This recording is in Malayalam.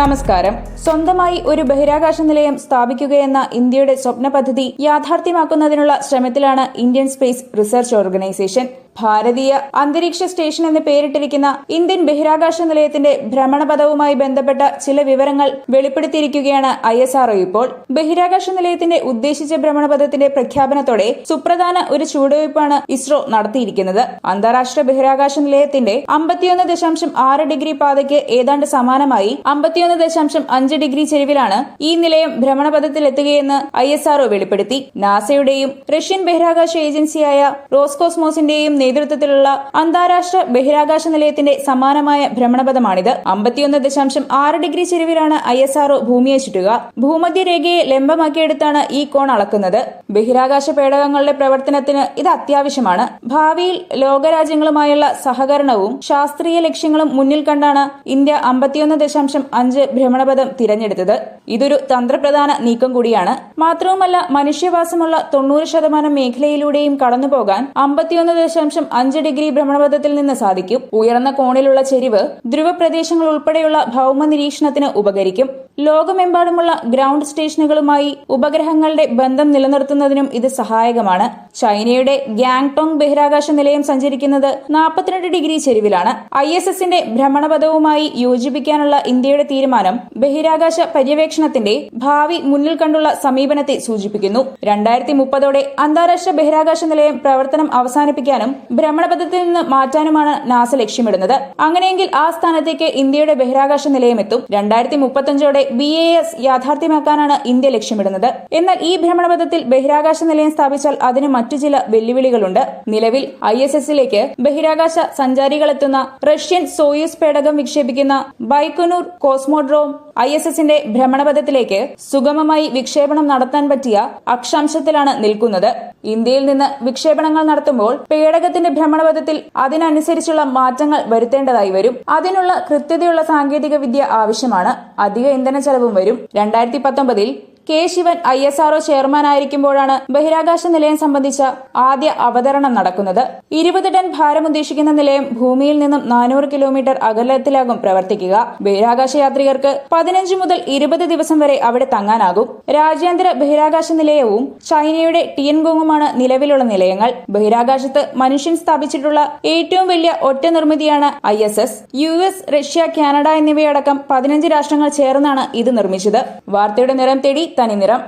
നമസ്കാരം. സ്വന്തമായി ഒരു ബഹിരാകാശ നിലയം സ്ഥാപിക്കുകയെന്ന ഇന്ത്യയുടെ സ്വപ്ന പദ്ധതി യാഥാർത്ഥ്യമാക്കുന്നതിനുള്ള ശ്രമത്തിലാണ് ഇന്ത്യൻ സ്പേസ് റിസർച്ച് ഓർഗനൈസേഷൻ. ഭാരതീയ അന്തരീക്ഷ സ്റ്റേഷൻ എന്ന് പേരിട്ടിരിക്കുന്ന ഇന്ത്യൻ ബഹിരാകാശ നിലയത്തിന്റെ ഭ്രമണപഥവുമായി ബന്ധപ്പെട്ട ചില വിവരങ്ങൾ വെളിപ്പെടുത്തിയിരിക്കുകയാണ് ഐ എസ് ആർഒ ഇപ്പോൾ. ബഹിരാകാശ നിലയത്തിന്റെ ഉദ്ദേശിച്ച ഭ്രമണപഥത്തിന്റെ പ്രഖ്യാപനത്തോടെ സുപ്രധാന ഒരു ചുവടുവയ്പ്പാണ് ഇസ്രോ നടത്തിയിരിക്കുന്നത്. അന്താരാഷ്ട്ര ബഹിരാകാശ നിലയത്തിന്റെ അമ്പത്തിയൊന്ന് ദശാംശം ആറ് ഡിഗ്രി പാതയ്ക്ക് ഏതാണ്ട് സമാനമായി അമ്പത്തിയൊന്ന് ദശാംശം അഞ്ച് ഡിഗ്രി ചെരിവിലാണ് ഈ നിലയം ഭ്രമണപഥത്തിലെത്തുകയെന്ന് ഐ എസ് ആർഒ വെളിപ്പെടുത്തി. നാസയുടെയും റഷ്യൻ ബഹിരാകാശ ഏജൻസിയായ റോസ്കോസ്മോസിന്റെയും നേതൃത്വത്തിലുള്ള അന്താരാഷ്ട്ര ബഹിരാകാശ നിലയത്തിന്റെ സമാനമായ ഭ്രമണപഥമാണിത്. അമ്പത്തിയൊന്ന് ദശാംശം ആറ് ഡിഗ്രി ചെരിവിലാണ് ഐ എസ് ആർഒ ഭൂമിയെ ചുറ്റുക. ഭൂമധ്യരേഖയെ ലംബമാക്കിയെടുത്താണ് ഈ കോൺ അളക്കുന്നത്. ബഹിരാകാശ പേടകങ്ങളുടെ പ്രവർത്തനത്തിന് ഇത് അത്യാവശ്യമാണ്. ഭാവിയിൽ ലോകരാജ്യങ്ങളുമായുള്ള സഹകരണവും ശാസ്ത്രീയ ലക്ഷ്യങ്ങളും മുന്നിൽ കണ്ടാണ് ഇന്ത്യ അമ്പത്തിയൊന്ന് ദശാംശം അഞ്ച് ഭ്രമണപഥം തിരഞ്ഞെടുത്തത്. ഇതൊരു തന്ത്രപ്രധാന നീക്കം കൂടിയാണ്. മാത്രവുമല്ല മനുഷ്യവാസമുള്ള തൊണ്ണൂറ് ശതമാനം മേഖലയിലൂടെയും കടന്നുപോകാൻ അമ്പത്തിയൊന്ന് ദശാംശം അഞ്ച് ഡിഗ്രി ഭ്രമണപഥത്തിൽ നിന്ന് സാധിക്കും. ഉയർന്ന കോണിലുള്ള ചെരിവ് ധ്രുവ പ്രദേശങ്ങൾ ഉൾപ്പെടെയുള്ള ഭൗമ നിരീക്ഷണത്തിന് ഉപകരിക്കും. ലോകമെമ്പാടുമുള്ള ഗ്രൗണ്ട് സ്റ്റേഷനുകളുമായി ഉപഗ്രഹങ്ങളുടെ ബന്ധം നിലനിർത്തുന്നതിനും ഇത് സഹായകമാണ്. ചൈനയുടെ ഗാങ്ടോങ് ബഹിരാകാശ നിലയം സഞ്ചരിക്കുന്നത് നാൽപ്പത്തിരണ്ട് ഡിഗ്രി ചെരിവിലാണ്. ഐ എസ് എസിന്റെ ഭ്രമണപഥവുമായി യോജിപ്പിക്കാനുള്ള ഇന്ത്യയുടെ തീരുമാനം ബഹിരാകാശ പര്യവേക്ഷണത്തിന്റെ ഭാവി മുന്നിൽ കണ്ടുള്ള സമീപനത്തെ സൂചിപ്പിക്കുന്നു. രണ്ടായിരത്തി മുപ്പതോടെ അന്താരാഷ്ട്ര ബഹിരാകാശ നിലയം പ്രവർത്തനം അവസാനിപ്പിക്കാനും ഭ്രമണപഥത്തിൽ നിന്ന് മാറ്റാനുമാണ് നാസ ലക്ഷ്യമിടുന്നത്. അങ്ങനെയെങ്കിൽ ആ സ്ഥാനത്തേക്ക് ഇന്ത്യയുടെ ബഹിരാകാശ നിലയം എത്തും. രണ്ടായിരത്തി മുപ്പത്തഞ്ചോടെ ബി എ എസ് യാഥാർത്ഥ്യമാക്കാനാണ് ഇന്ത്യ ലക്ഷ്യമിടുന്നത്. എന്നാൽ ഈ ഭ്രമണപഥത്തിൽ ബഹിരാകാശ നിലയം സ്ഥാപിച്ചാൽ അതിന് മറ്റു ചില വെല്ലുവിളികളുണ്ട്. നിലവിൽ ഐ എസ് എസിലേക്ക് ബഹിരാകാശ സഞ്ചാരികളെത്തുന്ന റഷ്യൻ സോയൂസ് പേടകം വിക്ഷേപിക്കുന്ന ബൈക്കുനൂർ കോസ്മോഡ്രോം ഐ എസ് എസിന്റെ ഭ്രമണപഥത്തിലേക്ക് സുഗമമായി വിക്ഷേപണം നടത്താൻ പറ്റിയ അക്ഷാംശത്തിലാണ് നിൽക്കുന്നത്. ഇന്ത്യയിൽ നിന്ന് വിക്ഷേപണങ്ങൾ നടത്തുമ്പോൾ പേടകത്തിന്റെ ഭ്രമണപഥത്തിൽ അതിനനുസരിച്ചുള്ള മാറ്റങ്ങൾ വരുത്തേണ്ടതായി വരും. അതിനുള്ള കൃത്യതയുള്ള സാങ്കേതിക വിദ്യ ആവശ്യമാണ്. അധിക ഇന്ധന ചെലവും വരും. രണ്ടായിരത്തി പത്തൊമ്പതിൽ K Sivan I S R O ചെയർമാനായിരിക്കുമ്പോഴാണ് ബഹിരാകാശ നിലയം സംബന്ധിച്ച ആദ്യ അവതരണം നടക്കുന്നത്. ഇരുപത് ടൺ ഭാരം ഉദ്ദേശിക്കുന്ന നിലയം ഭൂമിയിൽ നിന്നും നാനൂറ് കിലോമീറ്റർ അകലത്തിലാകും പ്രവർത്തിക്കുക. ബഹിരാകാശ യാത്രികർക്ക് പതിനഞ്ച് മുതൽ ഇരുപത് ദിവസം വരെ അവിടെ തങ്ങാനാകും. രാജ്യാന്തര ബഹിരാകാശ നിലയവും ചൈനയുടെ ടിയൻഗോങ്ങുമാണ് നിലവിലുള്ള നിലയങ്ങൾ. ബഹിരാകാശത്ത് മനുഷ്യൻ സ്ഥാപിച്ചിട്ടുള്ള ഏറ്റവും വലിയ ഒറ്റ നിർമ്മിതിയാണ് I S S. U S Russia Canada എന്നിവയടക്കം പതിനഞ്ച് രാഷ്ട്രങ്ങൾ ചേർന്നാണ് ഇത് നിർമ്മിച്ചത്. വാർത്തയുടെ നിറം തേടി തനി നിറം